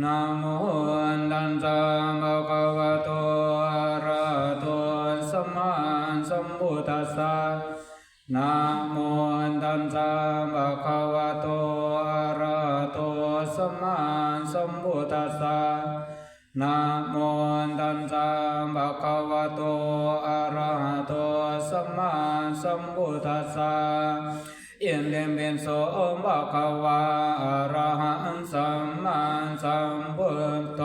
นะโมตัสสะภะคะวะโตอะระโตสัมมาสัมพุทธัสสะนะโมตัสสะภะคะวะโตอะระโตสัมมาสัมพุทธัสสะนะโมตัสสะภะคะวะโตอะระโตสัมมาสัมพุทธัสสะ อินเดมเป็นโสมะคะวะอรหังสัมมาสัมพุทโธ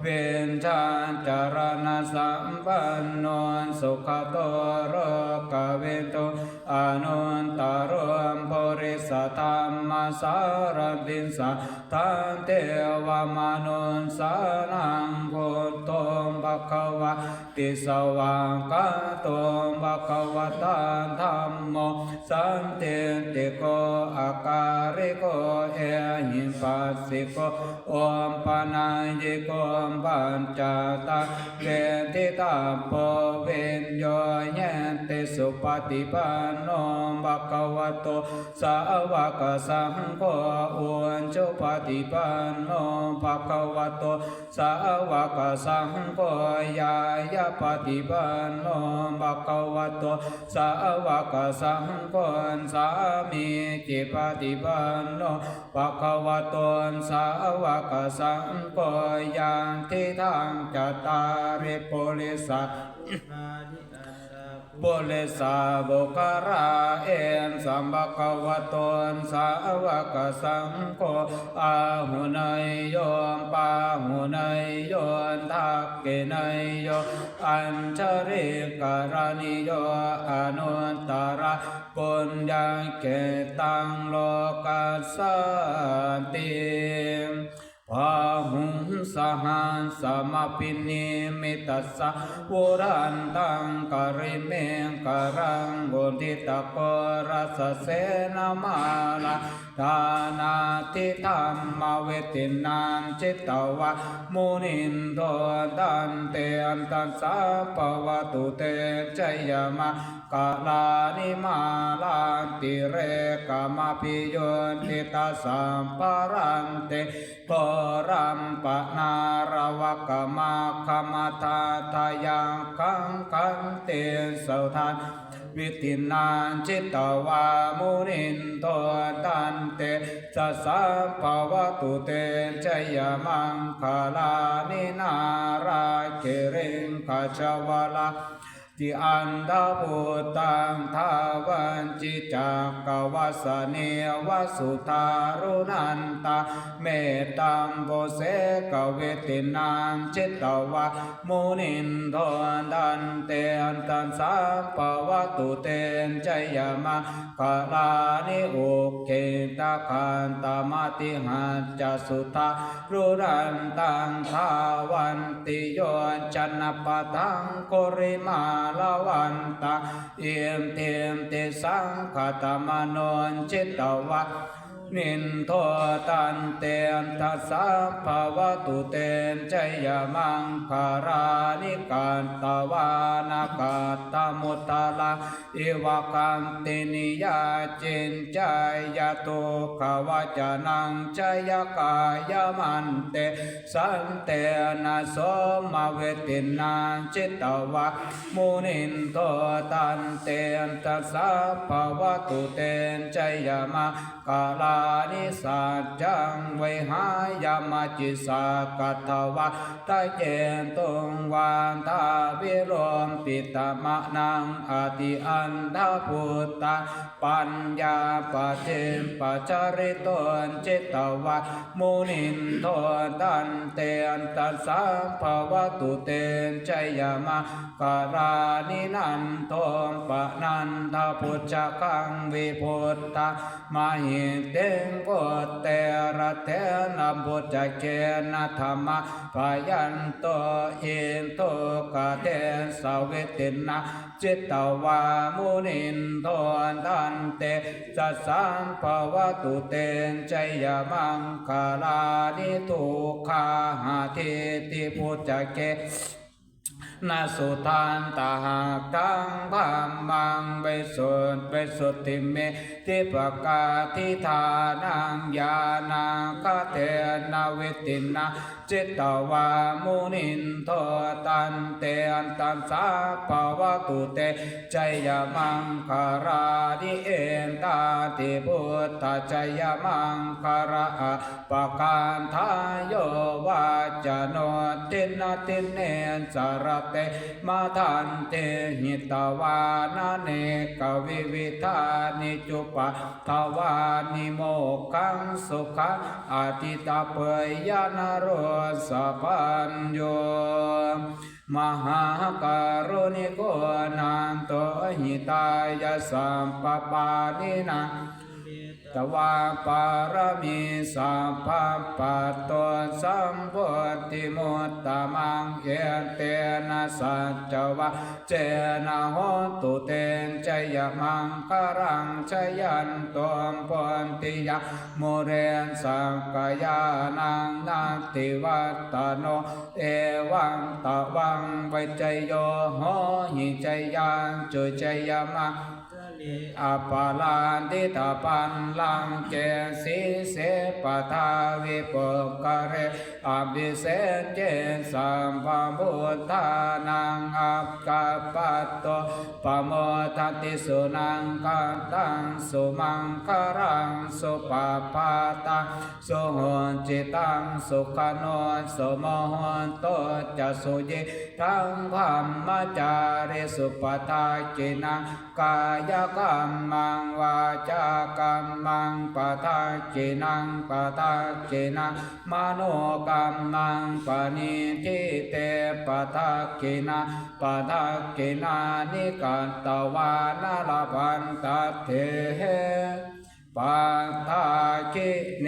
เวนชาจารณะสัมปันโนสุขโตโรกเวโตอนุนตารมภริสธรรมสารตินสาทันเทวมนุนสานังพุทโธภะคะวะติสวากาโตภะคะวะตาธัม โมสันติติโกอาการิโกเอหิปัสสิโกโอมปานายิโกปัญจตาเวทิตาโพเวนโยเย สุปฏิปันโนภะคะวะโตสาวกสังโฆอุนจุปฏิปันโนภะคะวะโตสาวกสังโฆยายาปฏิปันโนภะคะวะโตสาวกสังโฆสามีจิปฏิปันโนภะคะวะโตสาวกสังโฆยังทิทางจัตตาริปุริสัต บุเลสาบุคาราเอนสัมภะคะวะโตสาวกสังโฆอาหุนยโยมปาหุนยโยทักเกนยโยอัญชริกรณิโยอนุตตระปุญญเกตังโลกัสสติพา สหัสสมปินิมิตัสสะวรันตังกริเมงกรังกุติตะโกรัสเสนามาลาทานาทิธรรมเวตินันจิตตวะมุนินโทตันเตอันตัสสะปวตุเตจยมะกาลานิมาลาติเรกามาปิโยติตาสัมปารันเตโพรัมปนารวกมาคมาทาทายังคังคันเตสุทันวิตินันจิตตวามุนินโทตันเตสัสสะภวตุเตจยมังคลานินาราเกเรงขจวลา ทิอันดาภูตังทาวันจิจักกวัสเนวสุทารุนันตาเมตตัมโพเสกเวตินังจิตตวะมุนินโทดันเตอันตันสาปวตุเตนจยมะกาลานิอุเกตาคันตามติหัจจสุทารุรันตังทาวันติโยจันนปตังโกริมาลวันตาเอียมเทียมเตสังขตมานนจิตตวะ นินโทตันเตนทัสสะภาวะตุเตนจยมังคารานิกันตวานากาตมุตตะลาอิวะกันตินิยาจินใจายตุขวจนังจยกายมันเตสันเตนะโสมเวตินังจิตตวะมุนินโทตันเตนทัสสะภาวะตุเตนจยมังกาลานิสัจจังไวหายามาจิสากัตวะตะเจนตุงวานทาวิโรมปิตมะนังอติอันทาพุตตาปัญญาปเจมปจาริตนจิตตวะมุนินโทตันเตอนตัสสะภาวะตุเตนจยามะกาลานินันโทปะนันทพุทธคังวิพุตตามาหิเตงโกเตระเทนะบุจเกนะธรรมะพยันโตอินโตกะเตสเวตินะจิตตวามุนินโทตันเตจัสสัมภวตุเตนจยมังคาลานิทุขาหาทิติพุจเกนาสุทานตาหากังพัมมังเวสุตเวสุติเม ทิปกาทิธานังญาณังคเทนาวิตินาจิตตวามุนินโทตันเตอันตัมสาภวตุเตจยมังคาราดิเอนตาติพุทธจยมังคาราปะการทายโยวาจโนตินาติเนสารเตมาทันเตหิตวานาเนกวิวิธานิจุปะทวานิโมกังสุขะอาทิตาเปยยานโรสปัญโยมหาการุณิโกนันโตหิตายสัมปปานินา ตวาปารมีสัมภปัตโตสัมพุทธิมุตตมังเอเตนะสัจจวะเจนะโหตุเตนจยมังคารังชยันตมปนติยะโมเรนสังกายานังนาติวัตตโนเอวังตะวังไวใจโยโหหิใจยังจุใจยมัง อปาลานติตาปันลังเกสีเสปทาวิปกะเรอภิเศษเจสัมปพุทานังอัปกาปัตโตปโมทัติสุนังกันตังสุมังคารังสุปปาตังสุหนจิตังสุขโนสุโมหนโตจะสุยิทังธรรมจาริสุปทาจินังกายกรรมังวาจากรรมังปทาจินังปทาจินังมโนกรรมังปณิทิเตปทาจินังปทาจินานิกันตวานาลพันตเทปัทาคิเน